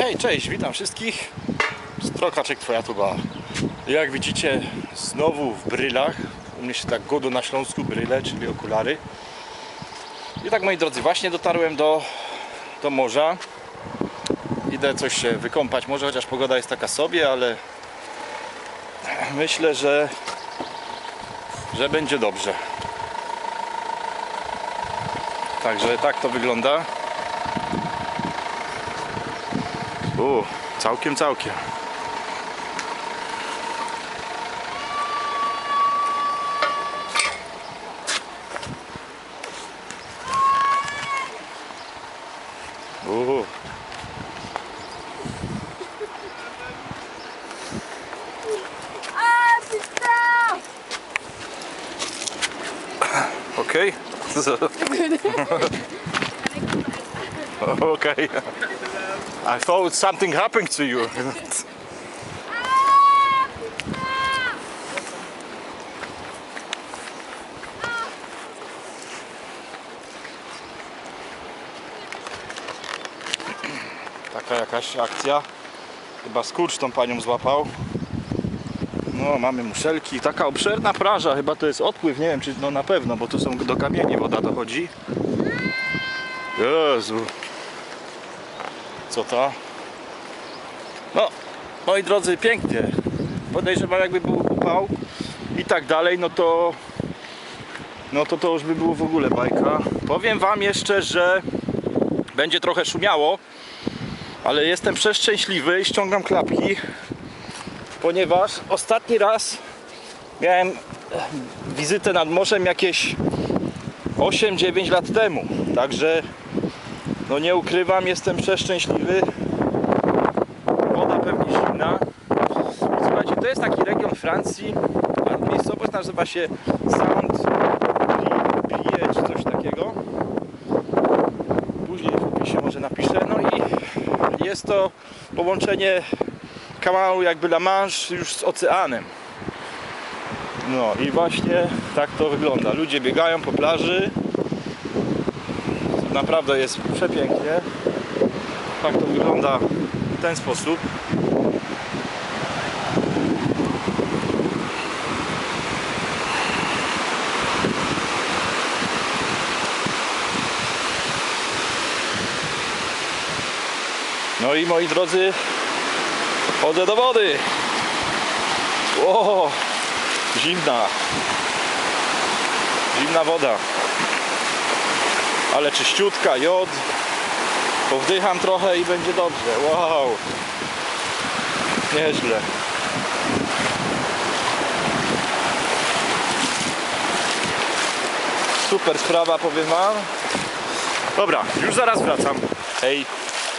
hej, cześć, witam wszystkich. Strokaczek Twoja tuba. Jak widzicie, znowu w brylach. U mnie się tak godo na Śląsku bryle, czyli okulary. I tak moi drodzy, właśnie dotarłem do, do morza. Idę coś się wykąpać może, chociaż pogoda jest taka sobie, ale myślę, że, że będzie dobrze. Także tak to wygląda. U, całkiem, całkiem. U. Okay. okay. I thought something happened to you. Taka jakaś akcja. Chyba skurcz tą panią złapał. No, mamy muszelki. Taka obszerna plaża, chyba to jest odpływ, nie wiem czy no na pewno, bo tu są do kamieni woda dochodzi. Jezu. Co to? No, moi drodzy, pięknie. Podejrzewam jakby był upał i tak dalej, no to no to to już by było w ogóle bajka. Powiem wam jeszcze, że będzie trochę szumiało, ale jestem przeszczęśliwy i ściągam klapki, ponieważ ostatni raz miałem eh, wizytę nad morzem jakieś 8-9 lat temu. Także no nie ukrywam, jestem przeszczęśliwy. Woda pewnie zimna. I słuchajcie, to jest taki region Francji, a miejscowość nazywa się Sound Pie czy coś takiego. Później w opisie może napiszę. No i jest to połączenie kanału jakby La Manche już z oceanem. No i właśnie tak to wygląda. Ludzie biegają po plaży. Naprawdę jest przepięknie. Tak to wygląda w ten sposób. No i moi drodzy, chodzę do wody. O, zimna. Zimna woda. Ale czyściutka, jod. Powdycham trochę i będzie dobrze. Wow. Nieźle. Super sprawa, powiem wam. Dobra, już zaraz wracam. Hej.